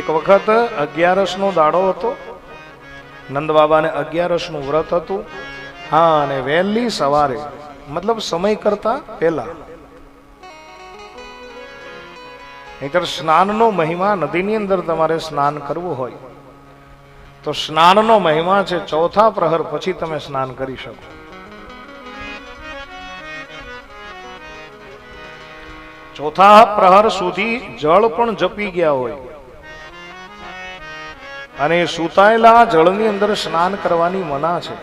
એક વખત અગિયારસ નો દાડો હતો. નંદ બાબાને અગિયારસનું વ્રત હતું. હા, અને વહેલી સવારે, મતલબ સમય કરતા પહેલા, નહીતર સ્નાનનો મહિમા નદીની અંદર તમારે સ્નાન કરવું હોય. તો સ્નાનનો મહિમા છે ચોથા પ્રહર પછી તમે સ્નાન કરી શકો. ચોથા પ્રહર સુધી જળ પણ જપી ગયા હોય. અને સુતાયેલા જળની અંદર સ્નાન કરવાની મના છે.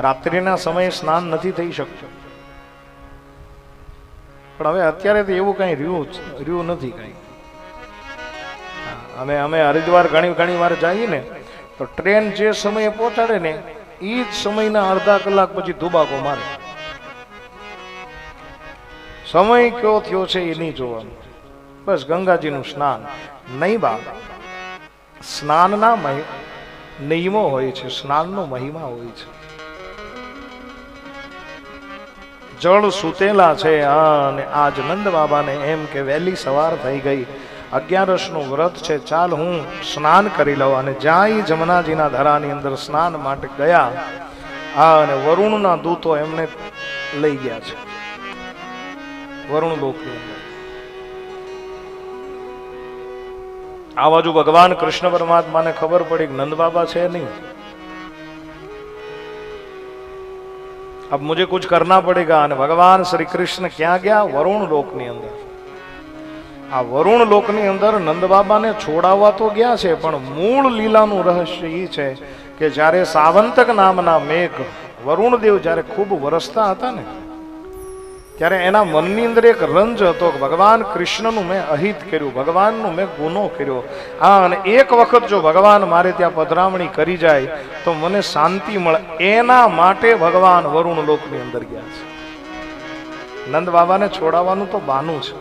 રાત્રિના સમયે સ્નાન નથી થઈ શકતું. પણ હવે અત્યારે તો એવું કઈ રહ્યું રહ્યું નથી કઈ. અમે અમે હરિદ્વાર ઘણી ઘણી વાર જઈએ ને, તો ટ્રેન જે સમયે પહોંચાડે ને એ જ સમયના અડધા કલાક પછી ધુબાકો મારે. સમય કયો થયો છે એ નહીં જોવાનું. બસ ગંગાજીનું સ્નાન. નહીં બા સ્નાનના નિયમો હોય છે, સ્નાનનો મહિમા હોય છે. જળ સૂતેલા છે અને આજ નંદ બાબાને એમ કે વહેલી સવાર થઈ ગઈ. અગિયારસનું વ્રત છે, ચાલ હું સ્નાન કરી લઉં અને જ્યાં જમનાજીના ધરાની અંદર સ્નાન માટે ગયા, આ અને વરુણના દૂતો એમને લઈ ગયા છે. વરુણ લોકની અંદર. આ બાજુ ભગવાન કૃષ્ણ પરમાત્માને ખબર પડી કે નંદ બાબા છે નહીં अब मुझे कुछ करना पड़ेगा અને ભગવાન શ્રી કૃષ્ણ ક્યાં ગયા વરુણ લોકની અંદર આ વરુણ લોકની અંદર નંદ બાબાને છોડાવવા તો ગયા છે પણ મૂળ લીલાનું રહસ્ય એ છે કે જ્યારે સાવંતક નામના મેઘ વરુણદેવ જ્યારે ખૂબ વરસતા હતા ને ત્યારે એના મનની અંદર એક રંજ હતો કે ભગવાન કૃષ્ણનું મેં અહિત કર્યું, ભગવાનનું મેં ગુનો કર્યો. હા અને એક વખત જો ભગવાન મારે ત્યાં પધરામણી કરી જાય, તો મને શાંતિ મળે. એના માટે ભગવાન વરુણ લોકની અંદર ગયા છે. નંદ બાબાને છોડાવવાનું તો બાનું છે.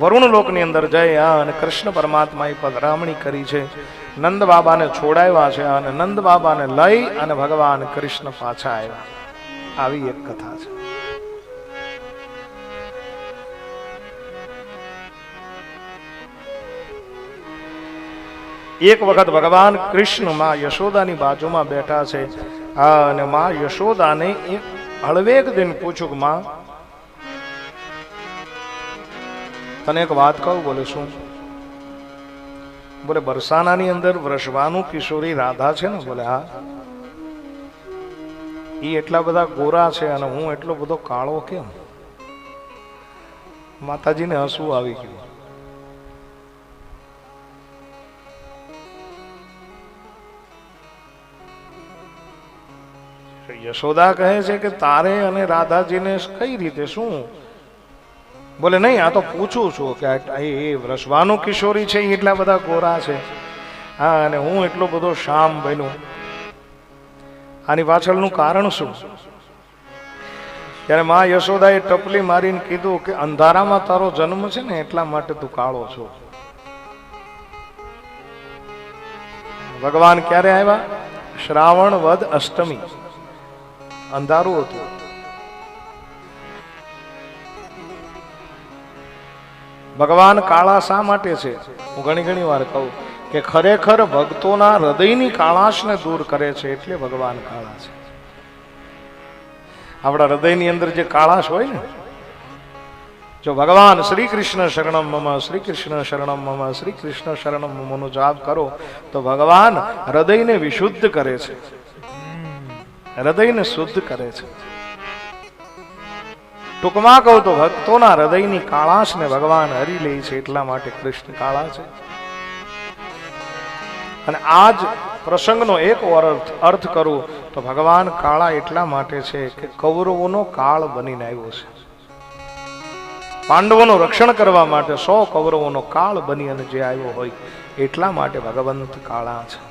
વરુણ લોકની અંદર જઈ હા અને કૃષ્ણ પરમાત્માએ પધરામણી કરી છે. નંદ બાબાને છોડાવ્યા છે અને નંદ બાબાને લઈ અને ભગવાન કૃષ્ણ પાછા આવ્યા. આવી એક કથા છે. એક વખત ભગવાન કૃષ્ણમાં યશોદાની બાજુમાં બેઠા છે. અને માં યશોદાને એક હળવેક દિન પૂછ્યું માં, તને એક વાત કહું? બોલે, શું? બોલે, બરસાનાની અંદર વ્રસવાનું કિશોરી રાધા છે ને? બોલે, હા. એ એટલા બધા ગોરા છે અને હું એટલો બધો કાળો કેમ? માતાજીને હસવું આવી ગયું. યશોદા કહે છે કે તારે અને રાધાજીને કઈ રીતે શું? બોલે, નહીં, આ તો પૂછું છું કે એ એ કિશોરી છે એટલા બધા ગોરા છે. હા, અને હું એટલો બધો શામ બન્યું. આની પાછળનું કારણ શું? ત્યારે મા યશોદાએ ટપલી મારીને કીધું કે, અંધારામાં તારો જન્મ છે ને, એટલા માટે તું કાળો છો. ભગવાન ક્યારે આવ્યા? શ્રાવણ વદ અષ્ટમી. અંધારું હતું ભગવાન કાળા શા માટે છે? હું ઘણી ઘણી વાર કહું કે ખરેખર ભક્તોના હૃદયની કાળાશને દૂર કરે છે એટલે ભગવાન કાળા છે. આપણા હૃદયની અંદર જે કાળાશ હોય ને, જો ભગવાન શ્રી કૃષ્ણ શરણમ મમ શ્રી કૃષ્ણ શરણમ મમ શ્રી કૃષ્ણ શરણમ મમનો જાપ કરો, તો ભગવાન હૃદયને વિશુદ્ધ કરે છે. હૃદયને શુદ્ધ કરે છે. ટૂંકમાં કહું તો ભક્તોના હૃદયની કાળાશને ભગવાન હરી લે છે એટલા માટે કૃષ્ણ કાળા છે. અને આ જ પ્રસંગનો એક અર્થ અર્થ કરું તો ભગવાન કાળા એટલા માટે છે કે કૌરવોનો કાળ બનીને આવ્યો છે. પાંડવોનું રક્ષણ કરવા માટે સો કૌરવોનો કાળ બની અને જે આવ્યો હોય એટલા માટે ભગવંત કાળા છે.